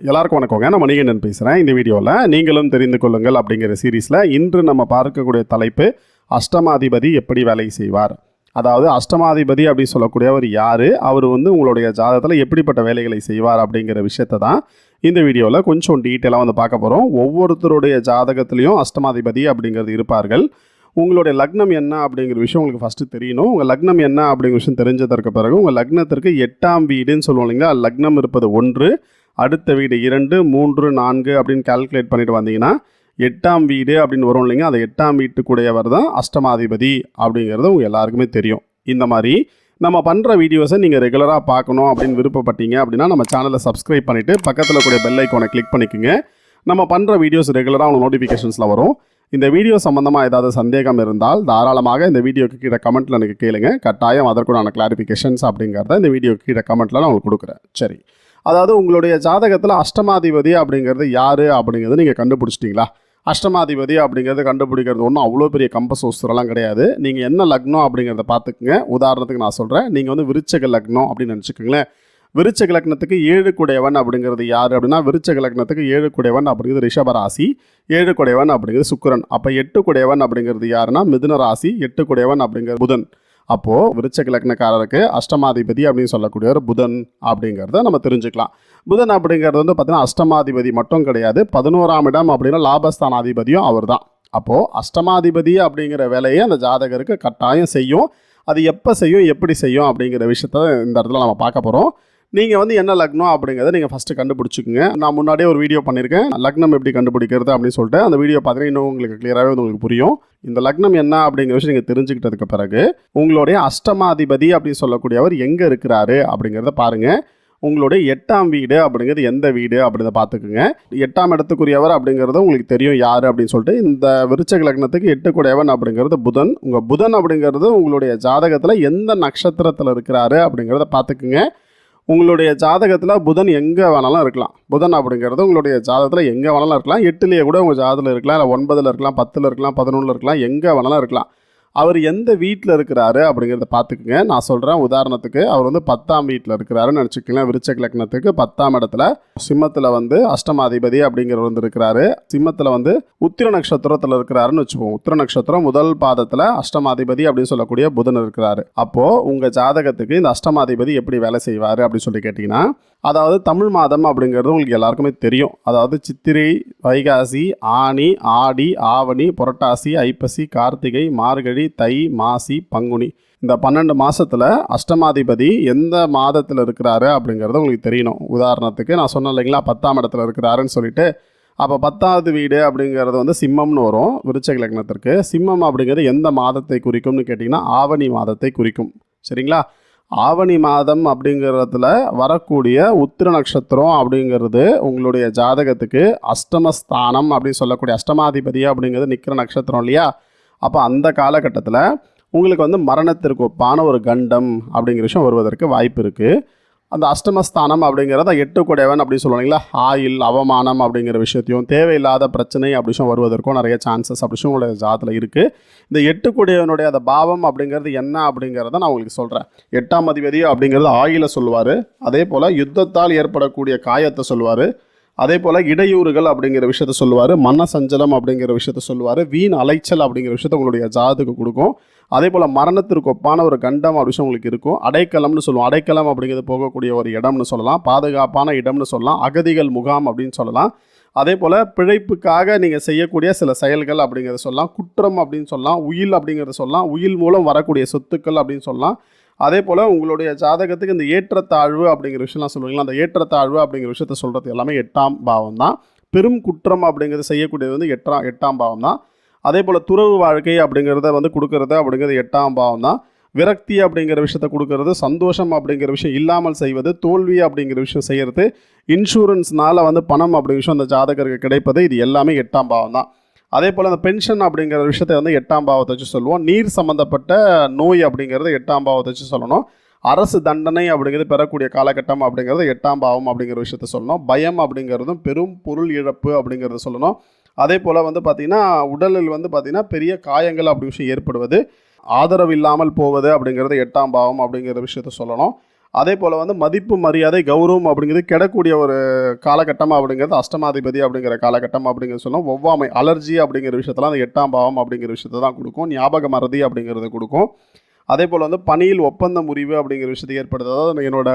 எல்லாருக்கும் வணக்கங்க. நான் மணிகண்டன் பேசுகிறேன் இந்த வீடியோவில் நீங்களும் தெரிந்து கொள்ளுங்கள் அப்படிங்கிற சீரீஸில் இன்று நம்ம பார்க்கக்கூடிய தலைப்பு அஷ்டமாதிபதி எப்படி வேலை செய்வார்? அதாவது அஷ்டமாதிபதி அப்படின்னு சொல்லக்கூடியவர் யார்? அவர் வந்து உங்களுடைய ஜாதகத்தில் எப்படிப்பட்ட வேலைகளை செய்வார் அப்படிங்கிற விஷயத்தை தான் இந்த வீடியோவில் கொஞ்சம் டீட்டெயிலாக வந்து பார்க்க போகிறோம் ஒவ்வொருத்தருடைய ஜாதகத்துலேயும் அஷ்டமாதிபதி அப்படிங்கிறது இருப்பார்கள். உங்களுடைய லக்னம் என்ன அப்படிங்கிற விஷயம் உங்களுக்கு ஃபஸ்ட்டு தெரியணும். உங்கள் லக்னம் என்ன அப்படிங்கிற விஷயம் தெரிஞ்சதற்கு பிறகு உங்கள் லக்னத்திற்கு எட்டாம் வீடுன்னு சொல்லுவோம் இல்லைங்களா? லக்னம் இருப்பது ஒன்று அடுத்த வீடு இரண்டு மூன்று நான்கு அப்படின்னு கால்குலேட் பண்ணிட்டு வந்தீங்கன்னா எட்டாம் வீடு அப்படின்னு வரும் இல்லைங்க. அந்த எட்டாம் வீட்டுக்குடையவர் தான் அஷ்டமாதிபதி அப்படிங்கிறது உங்கள் எல்லாருக்குமே தெரியும். இந்த மாதிரி நம்ம பண்ணுற வீடியோஸை நீங்கள் ரெகுலராக பார்க்கணும் அப்படின்னு விருப்பப்பட்டீங்க அப்படின்னா நம்ம சேனலை சப்ஸ்கிரைப் பண்ணிவிட்டு பக்கத்தில் கூடிய பெல் ஐக்கோனை கிளிக் பண்ணிக்கோங்க. நம்ம பண்ணுற வீடியோஸ் ரெகுலராக உங்களுக்கு நோட்டிஃபிகேஷன்ஸில் வரும். இந்த வீடியோ சம்மந்தமாக ஏதாவது சந்தேகம் இருந்தால் தாராளமாக இந்த வீடியோக்கு கீழே கமெண்ட்டில் எனக்கு கேளுங்க. கட்டாயம் அதற்குண்டான கிளாரிஃபிகேஷன்ஸ் அப்படிங்கிறத இந்த வீடியோக்கு கீழே கமெண்ட்டில் நான் உங்களுக்கு கொடுக்குறேன். சரி. அதாவது உங்களுடைய ஜாதகத்தில் அஷ்டமாதிபதி அப்படிங்கிறது யார் அப்படிங்கிறது நீங்கள் கண்டுபிடிச்சிட்டிங்களா? அஷ்டமாதிபதி அப்படிங்கிறது கண்டுபிடிக்கிறது ஒன்றும் அவ்வளோ பெரிய கம்பஸ் கிடையாது. நீங்கள் என்ன லக்னம் அப்படிங்கிறத பார்த்துக்குங்க. உதாரணத்துக்கு நான் சொல்கிறேன் நீங்கள் வந்து விருச்சக லக்னம் அப்படின்னு நினச்சிக்கோங்களேன். விருச்சக லக்னத்துக்கு ஏழு குடையவன் அப்படிங்கிறது யார் அப்படின்னா விருச்சக லக்னத்துக்கு ஏழு குடையவன் அப்படிங்கிறது ரிஷபராசி ஏழு குடையவன் அப்படிங்கிறது சுக்கரன். அப்போ எட்டு குடையவன் அப்படிங்கிறது யாருன்னா மிதுன ராசி எட்டு குடையவன் அப்படிங்கிறது புதன். அப்போது விருச்சக லக்னக்காரருக்கு அஷ்டமாதிபதி அப்படின்னு சொல்லக்கூடியவர் புதன் அப்படிங்கிறத நம்ம தெரிஞ்சுக்கலாம். புதன் அப்படிங்கிறது வந்து பார்த்தீங்கன்னா அஷ்டமாதிபதி மட்டும் கிடையாது. பதினோராம் இடம் அப்படின்னா லாபஸ்தானாதிபதியும் அவர் தான் அப்போது அஷ்டமாதிபதி அப்படிங்கிற வேலையை அந்த ஜாதகருக்கு கட்டாயம் செய்யும். அது எப்போ செய்யும் எப்படி செய்யும் அப்படிங்கிற விஷயத்த இந்த இடத்துல நம்ம பார்க்க போகிறோம் நீங்கள் வந்து என்ன லக்னம் அப்படிங்கிறத நீங்கள் ஃபஸ்ட்டு கண்டுபிடிச்சிக்கோங்க. நான் முன்னாடியே ஒரு வீடியோ பண்ணியிருக்கேன் லக்னம் எப்படி கண்டுபிடிக்கிறது அப்படின்னு சொல்லிட்டு அந்த வீடியோ பார்த்தீங்கன்னா இன்னும் உங்களுக்கு கிளியராகவே உங்களுக்கு புரியும். இந்த லக்னம் என்ன அப்படிங்கிற விஷயம் நீங்கள் தெரிஞ்சுக்கிட்டதுக்கு பிறகு உங்களுடைய அஷ்டமாதிபதி அப்படின்னு சொல்லக்கூடியவர் எங்கே இருக்கிறாரு அப்படிங்கிறத பாருங்கள் உங்களுடைய எட்டாம் வீடு அப்படிங்கிறது எந்த வீடு அப்படிங்கிறத பார்த்துக்குங்க எட்டாம் இடத்துக்குரியவர் அப்படிங்கிறது உங்களுக்கு தெரியும் யார் அப்படின்னு சொல்லிட்டு இந்த விருச்சக லக்னத்துக்கு எட்டுக்குடையவன் அப்படிங்கிறது புதன். உங்கள் புதன் அப்படிங்கிறது உங்களுடைய ஜாதகத்தில் எந்த நட்சத்திரத்தில் இருக்கிறாரு அப்படிங்கிறத பார்த்துக்குங்க உங்களுடைய ஜாதகத்தில் புதன் எங்கே வேணாலும் இருக்கலாம். புதன் அப்படிங்கிறது உங்களுடைய ஜாதகத்தில் எங்கே வேணாலும் இருக்கலாம். எட்டுலேயே கூட உங்கள் ஜாதகத்தில் இருக்கலாம். இல்லை ஒன்பதில் இருக்கலாம் பத்தில் இருக்கலாம் பதினொன்றில் இருக்கலாம் எங்கே வேணாலும் இருக்கலாம். அவர் எந்த வீட்டில் இருக்கிறாரு அப்படிங்கிறத பார்த்துக்குங்க. நான் சொல்கிறேன் உதாரணத்துக்கு அவர் வந்து பத்தாம் வீட்டில் இருக்கிறாருன்னு நினச்சிக்கலாம் விருச்ச லக்னத்துக்கு பத்தாம் இடத்துல சிம்மத்தில் வந்து அஷ்டமாதிபதி அப்படிங்கிறவர் வந்து இருக்கிறாரு. சிம்மத்தில் வந்து உத்திர நட்சத்திரத்தில் இருக்கிறாருன்னு வச்சுப்போம் உத்திர நட்சத்திரம் முதல் பாதத்தில் அஷ்டமாதிபதி அப்படின்னு சொல்லக்கூடிய புதன் இருக்கிறாரு. அப்போது உங்கள் ஜாதகத்துக்கு இந்த அஷ்டமாதிபதி எப்படி வேலை செய்வார் அப்படின்னு சொல்லி கேட்டிங்கன்னா அதாவது தமிழ் மாதம் அப்படிங்கிறது உங்களுக்கு எல்லாருக்குமே தெரியும். அதாவது சித்திரை வைகாசி ஆனி ஆடி ஆவணி புரட்டாசி ஐப்பசி கார்த்திகை மார்கழி தை மாசி பங்குனி. இந்த பன்னெண்டு மாதத்தில் அஷ்டமாதிபதி எந்த மாதத்தில் இருக்கிறாரு அப்படிங்கிறது உங்களுக்கு தெரியணும். உதாரணத்துக்கு நான் சொன்னேன் இல்லைங்களா பத்தாம் இடத்துல இருக்கிறாருன்னு சொல்லிட்டு. அப்போ பத்தாவது வீடு அப்படிங்கிறது வந்து சிம்மம்னு வரும் விருச்சக லக்னத்திற்கு. சிம்மம் அப்படிங்கிறது எந்த மாதத்தை குறிக்கும்னு கேட்டிங்கன்னா ஆவணி மாதத்தை குறிக்கும். சரிங்களா? ஆவணி மாதம் அப்படிங்கிறதுல வரக்கூடிய உத்திர நட்சத்திரம் அப்படிங்கிறது உங்களுடைய ஜாதகத்துக்கு அஷ்டமஸ்தானம் அப்படின்னு சொல்லக்கூடிய அஷ்டமாதிபதி அப்படிங்கிறது நிற்கிற நட்சத்திரம் இல்லையா? அப்போ அந்த காலகட்டத்தில் உங்களுக்கு வந்து மரணத்திற்கு ஒப்பான ஒரு கண்டம் அப்படிங்கிற விஷயம் வருவதற்கு வாய்ப்பு இருக்குது அந்த அஷ்டமஸ்தானம் அப்படிங்கிறத எட்டுக்குடையவன் அப்படின்னு சொல்லுவாங்களா ஆயில் அவமானம் அப்படிங்கிற விஷயத்தையும் தேவையில்லாத பிரச்சனை அப்படிச்சும் வருவதற்கும் நிறைய சான்சஸ் அப்படிச்சும் உங்களுடைய ஜாதத்தில் இருக்குது இந்த எட்டுக்குடையவனுடைய அந்த பாவம் அப்படிங்கிறது என்ன அப்படிங்கிறத நான் உங்களுக்கு சொல்கிறேன் எட்டாம் அதிபதி அப்படிங்கிறது ஆயில சொல்லுவார். அதே போல் யுத்தத்தால் ஏற்படக்கூடிய காயத்தை சொல்லுவார். அதே போல் இடையூறுகள் அப்படிங்கிற விஷயத்த சொல்லுவார் மன சஞ்சலம் அப்படிங்கிற விஷயத்த சொல்லுவார் வீண் அலைச்சல் அப்படிங்கிற விஷயத்த உங்களுடைய ஜாதத்துக்கு கொடுக்கும். அதே போல் மரணத்திற்கு ஒப்பான ஒரு கண்டம் அப்படி விஷயம் உங்களுக்கு இருக்கும். அடைக்கலம்னு சொல்லுவோம். அடைக்கலம் அப்படிங்கிறது போகக்கூடிய ஒரு இடம்னு சொல்லலாம். பாதுகாப்பான இடம்னு சொல்லலாம். அகதிகள் முகாம் அப்படின்னு சொல்லலாம். அதே போல் பிழைப்புக்காக நீங்கள் செய்யக்கூடிய சில செயல்கள் அப்படிங்கிறத சொல்லலாம். குற்றம் அப்படின்னு சொல்லலாம். உயில் அப்படிங்கிறத சொல்லலாம். உயில் மூலம் வரக்கூடிய சொத்துக்கள் அப்படின்னு சொல்லலாம். அதே போல் உங்களுடைய ஜாதகத்துக்கு இந்த ஏற்றத்தாழ்வு அப்படிங்கிற விஷயம்லாம் சொல்லுவீங்களா? அந்த ஏற்றத்தாழ்வு அப்படிங்கிற விஷயத்த சொல்கிறது எல்லாமே எட்டாம் பாவம் தான். பெரும் குற்றம் அப்படிங்கிறது செய்யக்கூடியது வந்து எட்டாம் எட்டாம் பாவம் தான். அதே போல் துறவு வாழ்க்கை அப்படிங்கிறத வந்து கொடுக்கறது அப்படிங்கிறது எட்டாம் பாவம் தான். விரக்தி அப்படிங்கிற விஷயத்த கொடுக்கறது சந்தோஷம் அப்படிங்கிற விஷயம் இல்லாமல் செய்வது தோல்வி அப்படிங்கிற விஷயம் செய்கிறது இன்சூரன்ஸ்னால் வந்து பணம் அப்படிங்கிற விஷயம் அந்த ஜாதகருக்கு கிடைப்பது இது எல்லாமே எட்டாம் பாவம் தான். அதே போல் அந்த பென்ஷன் அப்படிங்கிற விஷயத்தை வந்து எட்டாம் பாவத்தை வச்சு சொல்லுவோம். நீர் சம்மந்தப்பட்ட நோய் அப்படிங்கிறது எட்டாம் பாவத்தை வச்சு சொல்லணும். அரசு தண்டனை அப்படிங்கிறது பெறக்கூடிய காலகட்டம் அப்படிங்கிறது எட்டாம் பாவம் அப்படிங்கிற விஷயத்த சொல்லணும். பயம் அப்படிங்கிறதும் பெரும் பொருள் இழப்பு அப்படிங்கிறத சொல்லணும். அதே போல் வந்து பார்த்திங்கன்னா உடலில் வந்து பார்த்திங்கன்னா பெரிய காயங்கள் அப்படி விஷயம் ஏற்படுவது. ஆதரவு இல்லாமல் போவது அப்படிங்கிறது எட்டாம் பாவம் அப்படிங்கிற விஷயத்த சொல்லணும். அதே போல் வந்து மதிப்பு மரியாதை கௌரவம் அப்படிங்கிறது கிடக்கூடிய ஒரு காலகட்டம் அப்படிங்கிறது அஷ்டமாதிபதி அப்படிங்கிற காலகட்டம் அப்படிங்கிறது சொல்லும். ஒவ்வாமை அலர்ஜி அப்படிங்கிற விஷயத்தெல்லாம் அந்த எட்டாம் பாவம் அப்படிங்கிற விஷயத்தை தான் கொடுக்கும். ஞாபக மறதி அப்படிங்கிறத கொடுக்கும். அதே போல் வந்து பணியில் ஒப்பந்த முறிவு அப்படிங்கிற விஷயத்தை ஏற்படுது அதாவது என்னோட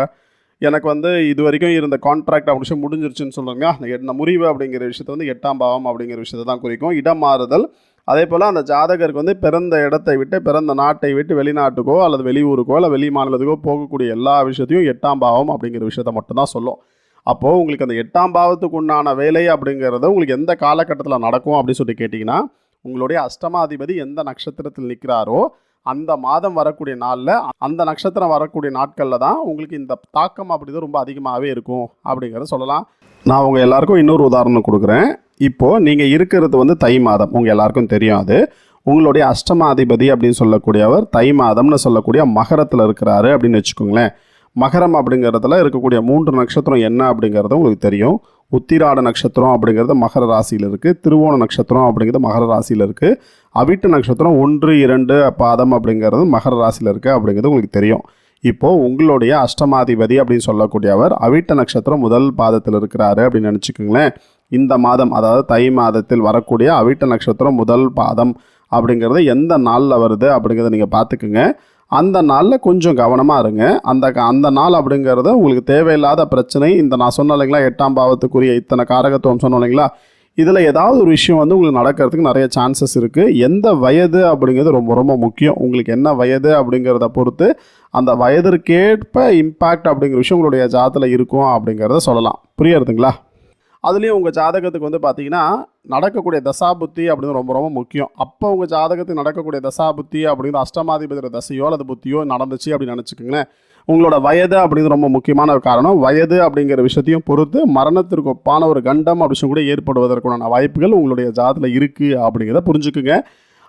எனக்கு வந்து இது வரைக்கும் இருந்த கான்ட்ராக்ட் அப்படி முடிஞ்சிருச்சுன்னு சொல்லுங்க அந்த எண்ண முறிவு அப்படிங்கிற விஷயத்தை வந்து எட்டாம் பாவம் அப்படிங்கிற விஷயத்தை தான் குறிக்கும். இடம் மாறுதல் அதே போல் அந்த ஜாதகருக்கு வந்து பிறந்த இடத்தை விட்டு பிறந்த நாட்டை விட்டு வெளிநாட்டுக்கோ அல்லது வெளியூருக்கோ இல்லை வெளி மாநிலத்துக்கோ போகக்கூடிய எல்லா விஷயத்தையும் எட்டாம் பாவம் அப்படிங்கிற விஷயத்த மட்டும்தான் சொல்லும். அப்போது உங்களுக்கு அந்த எட்டாம் பாவத்துக்கு உண்டான வேலை அப்படிங்கிறது உங்களுக்கு எந்த காலகட்டத்தில் நடக்கும் அப்படின்னு சொல்லி கேட்டிங்கன்னா உங்களுடைய அஷ்டமாதிபதி எந்த நட்சத்திரத்தில் நிற்கிறாரோ அந்த மாதம் வரக்கூடிய நாளில் அந்த நட்சத்திரம் வரக்கூடிய நாட்களில் தான் உங்களுக்கு இந்த தாக்கம் அப்படிங்கிறது ரொம்ப அதிகமாகவே இருக்கும் அப்படிங்கிறத சொல்லலாம். நான் உங்கள் எல்லாருக்கும் இன்னொரு உதாரணம் கொடுக்குறேன். இப்போது நீங்கள் இருக்கிறது வந்து தை மாதம். உங்கள் எல்லாருக்கும் தெரியும் அது. உங்களுடைய அஷ்டமாதிபதி அப்படின்னு சொல்லக்கூடியவர் தை மாதம்னு சொல்லக்கூடிய மகரத்தில் இருக்கிறாரு அப்படின்னு வச்சுக்கோங்களேன். மகரம் அப்படிங்கிறதுல இருக்கக்கூடிய மூன்று நட்சத்திரம் என்ன அப்படிங்கிறது உங்களுக்கு தெரியும். உத்திராட நட்சத்திரம் அப்படிங்கிறது மகர ராசியில் இருக்குது திருவோண நட்சத்திரம் அப்படிங்கிறது மகர ராசியில் இருக்குது அவிட்ட நட்சத்திரம் ஒன்று இரண்டு பாதம் அப்படிங்கிறது மகர ராசியில் இருக்குது அப்படிங்கிறது உங்களுக்கு தெரியும். இப்போது உங்களுடைய அஷ்டமாதிபதி அப்படின்னு சொல்லக்கூடியவர் அவிட்ட நட்சத்திரம் முதல் பாதத்தில் இருக்கிறாரு அப்படின்னு நினச்சிக்கோங்களேன். இந்த மாதம் அதாவது தை மாதத்தில் வரக்கூடிய அவிட்ட நட்சத்திரம் முதல் பாதம் அப்படிங்கிறது எந்த நாளில் வருது அப்படிங்கிறத நீங்கள் பார்த்துக்குங்க. அந்த நாளில் கொஞ்சம் கவனமாக இருங்க. அந்த க- அந்த நாள் அப்படிங்கிறது உங்களுக்கு தேவையில்லாத பிரச்சனை. இந்த நான் சொன்ன இல்லைங்களா எட்டாம் பாவத்துக்குரிய இத்தனை காரகத்துவம் சொன்னோம் இல்லைங்களா? இதில் ஏதாவது ஒரு விஷயம் வந்து உங்களுக்கு நடக்கிறதுக்கு நிறைய சான்சஸ் இருக்குது எந்த வயது அப்படிங்கிறது ரொம்ப ரொம்ப முக்கியம். உங்களுக்கு என்ன வயது அப்படிங்கிறத பொறுத்து அந்த வயதிற்கேற்ப இம்பேக்ட் அப்படிங்கிற விஷயம் உங்களுடைய ஜாதத்தில் இருக்கும் அப்படிங்கிறத சொல்லலாம். புரியறதுங்களா? அதுலேயும் உங்கள் ஜாதகத்துக்கு வந்து பார்த்தீங்கன்னா நடக்கக்கூடிய தசாபுத்தி அப்படின்னு ரொம்ப ரொம்ப முக்கியம். அப்போ உங்கள் ஜாதகத்துக்கு நடக்கக்கூடிய தசாபுத்தி அப்படிங்கிற அஷ்டமாதிபதி தசையோ அல்லது புத்தியோ நடந்துச்சு அப்படின்னு நினச்சிக்கோங்களேன். உங்களோட வயது அப்படிங்கிறது ரொம்ப முக்கியமான ஒரு காரணம். வயது அப்படிங்கிற விஷயத்தையும் பொறுத்து மரணத்திற்கு ஒப்பான ஒரு கண்டம் அப்படின்னு கூட ஏற்படுவதற்கான வாய்ப்புகள் உங்களுடைய ஜாதத்தில் இருக்குது அப்படிங்கிறத புரிஞ்சுக்குங்க.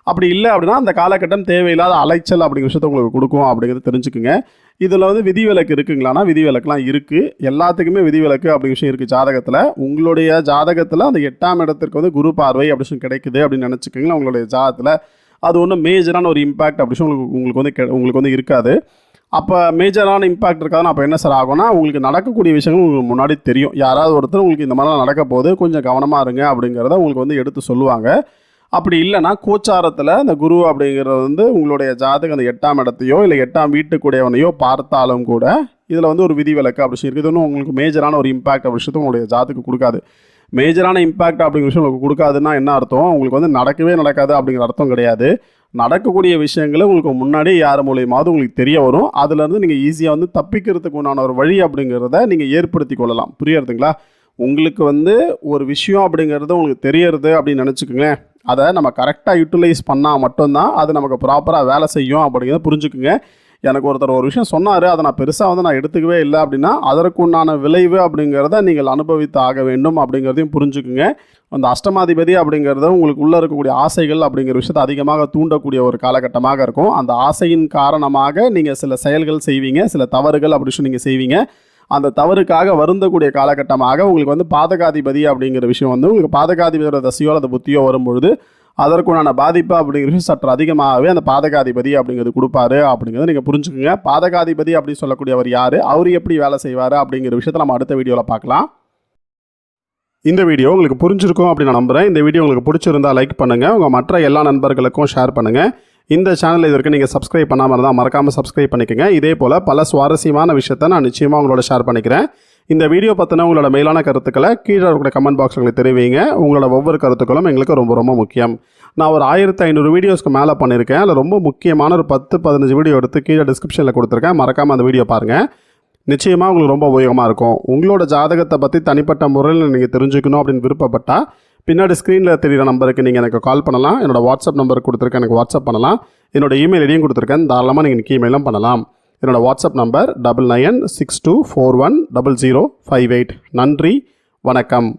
அப்படி இல்லை அப்படின்னா அந்த காலகட்டம் தேவையில்லாத அலைச்சல் அப்படிங்கிற விஷயத்த உங்களுக்கு கொடுக்கும் அப்படிங்கிறத தெரிஞ்சுக்குங்க. இதில் வந்து விதிவிலக்கு இருக்குங்களானா விதிவிலக்குலாம் இருக்குது எல்லாத்துக்குமே விதிவிலக்கு அப்படிங்கிற விஷயம் இருக்குது ஜாதகத்தில். உங்களுடைய ஜாதகத்தில் அந்த எட்டாம் இடத்திற்கு வந்து குரு பார்வை அப்படி சொல்லி கிடைக்குது அப்படின்னு நினச்சிக்கோங்களேன் உங்களுடைய ஜாதகத்தில். அது ஒன்றும் மேஜரான ஒரு இம்பாக்ட் அப்படி சொல்லி உங்களுக்கு உங்களுக்கு வந்து கெ- உங்களுக்கு வந்து இருக்காது. அப்போ மேஜரான இம்பாக்ட் இருக்காதுன்னா அப்போ என்ன சார் ஆகும்னா உங்களுக்கு நடக்கக்கூடிய விஷயங்கள் உங்களுக்கு முன்னாடி தெரியும். யாராவது ஒருத்தர் உங்களுக்கு இந்த மாதிரிலாம் நடக்க போது கொஞ்சம் கவனமாக இருங்க அப்படிங்கிறத உங்களுக்கு வந்து எடுத்து சொல்லுவாங்க. அப்படி இல்லைன்னா கோச்சாரத்தில் அந்த குரு அப்படிங்கிறது வந்து உங்களுடைய ஜாதகம் அந்த எட்டாம் இடத்தையோ இல்லை எட்டாம் வீட்டுக்குடையவனையோ பார்த்தாலும் கூட இதில் வந்து ஒரு விதிவிலக்கு அப்படி இருக்குது ஒன்றும் உங்களுக்கு மேஜரான ஒரு இம்பாக்ட் அப்படி விஷயத்தை உங்களுடைய ஜாதகம் கொடுக்காது. மேஜரான இம்பாக்ட் அப்படிங்கிற விஷயம் உங்களுக்கு கொடுக்காதுன்னா என்ன அர்த்தம்? உங்களுக்கு வந்து நடக்கவே நடக்காது அப்படிங்கிற அர்த்தம் கிடையாது. நடக்கக்கூடிய விஷயங்களை உங்களுக்கு முன்னாடி யார் மூலியமாவது உங்களுக்கு தெரிய வரும். அதுலேருந்து நீங்கள் ஈஸியாக வந்து தப்பிக்கிறதுக்கு உண்டான ஒரு வழி அப்படிங்கிறத நீங்கள் ஏற்படுத்தி கொள்ளலாம். புரியறதுங்களா உங்களுக்கு வந்து ஒரு விஷயம் அப்படிங்கிறது உங்களுக்கு தெரியறது அப்படின்னு நினச்சிக்கோங்களேன். அதை நம்ம கரெக்டாக யூட்டிலைஸ் பண்ணால் மட்டும்தான் அது நமக்கு ப்ராப்பராக வேலை செய்யும் அப்படிங்கிறத புரிஞ்சுக்குங்க. எனக்கு ஒருத்தர் ஒரு விஷயம் சொன்னார் அதை நான் பெருசாக வந்து நான் எடுத்துக்கவே இல்லை அப்படின்னா அதற்குண்டான விளைவு அப்படிங்கிறத நீங்கள் அனுபவித்து ஆக வேண்டும் அப்படிங்கிறதையும் புரிஞ்சுக்குங்க. அந்த அஷ்டமாதிபதி அப்படிங்கிறத உங்களுக்கு உள்ளே இருக்கக்கூடிய ஆசைகள் அப்படிங்கிற விஷயத்தை அதிகமாக தூண்டக்கூடிய ஒரு காலகட்டமாக இருக்கும். அந்த ஆசையின் காரணமாக நீங்கள் சில செயல்கள் செய்வீங்க சில தவறுகள் அப்படி சொல்லி நீங்கள் செய்வீங்க. அந்த தவறுக்காக வருந்தக்கூடிய காலகட்டமாக உங்களுக்கு வந்து பாதகாதிபதி அப்படிங்கிற விஷயம் வந்து உங்களுக்கு பாதகாதிபதியோட தசையோ அல்லது புத்தியோ வரும்பொழுது அதற்குண்டான பாதிப்பு அப்படிங்கிற விஷயம் சற்று அதிகமாகவே அந்த பாதகாதிபதி அப்படிங்கிறது கொடுப்பாரு அப்படிங்கிறத நீங்கள் புரிஞ்சுக்கோங்க. பாதகாதிபதி அப்படின்னு சொல்லக்கூடியவர் யார்? அவர் எப்படி வேலை செய்வார் அப்படிங்கிற விஷயத்தை நம்ம அடுத்த வீடியோவில் பார்க்கலாம். இந்த வீடியோ உங்களுக்கு புரிஞ்சிருக்கும் அப்படின்னு நான் நம்புகிறேன் இந்த வீடியோ உங்களுக்கு பிடிச்சிருந்தா லைக் பண்ணுங்கள் உங்கள் மற்ற எல்லா நண்பர்களுக்கும் ஷேர் பண்ணுங்கள் இந்த சேனல் இது வரைக்கும் நீங்கள் சப்ஸ்கிரைப் பண்ணாமல் இருந்தால் மறக்காமல் சப்ஸ்கிரைப் பண்ணிக்கோங்க. இதே போல் பல சுவாரஸ்யமான விஷயத்தை நான் நிச்சயமாக உங்களோட ஷேர் பண்ணிக்கிறேன். இந்த வீடியோ பற்றின உங்களோட மேலான கருத்துக்களை கீழே இருக்கிற கமெண்ட் பாக்ஸ் உங்களுக்கு தெரிவிங்க. உங்களோட ஒவ்வொரு கருத்துக்களும் எங்களுக்கு ரொம்ப ரொம்ப முக்கியம். நான் ஒரு ஆயிரத்தி ஐநூறு வீடியோஸ்க்கு மேலே பண்ணியிருக்கேன் அதில் ரொம்ப முக்கியமான ஒரு பத்து பதினஞ்சு வீடியோ எடுத்து கீழே டிஸ்கிரிப்ஷனில் கொடுத்துருக்கேன். மறக்காமல் அந்த வீடியோ பாருங்கள் நிச்சயமாக உங்களுக்கு ரொம்ப உபயோகமாக இருக்கும். உங்களோட ஜாதகத்தை பற்றி தனிப்பட்ட முறையில் நீங்கள் தெரிஞ்சுக்கணும் அப்படின்னு விருப்பப்பட்டால் பின்னாடி ஸ்க்ரீனில் தெரியிற நம்பருக்கு நீங்கள் எனக்கு கால் பண்ணலாம். என்னோடய வாட்ஸ்அப் நம்பர் கொடுத்துருக்கேன் எனக்கு வாட்ஸ்அப் பண்ணலாம். என்னோட இமெயில் ஐடியும் கொடுத்துருக்கேன். தாராளமாக நீங்கள் எனக்கு இமெயிலும் பண்ணலாம். என்னோடய WhatsApp number double nine six two four one double zero five eight நன்றி. வணக்கம்.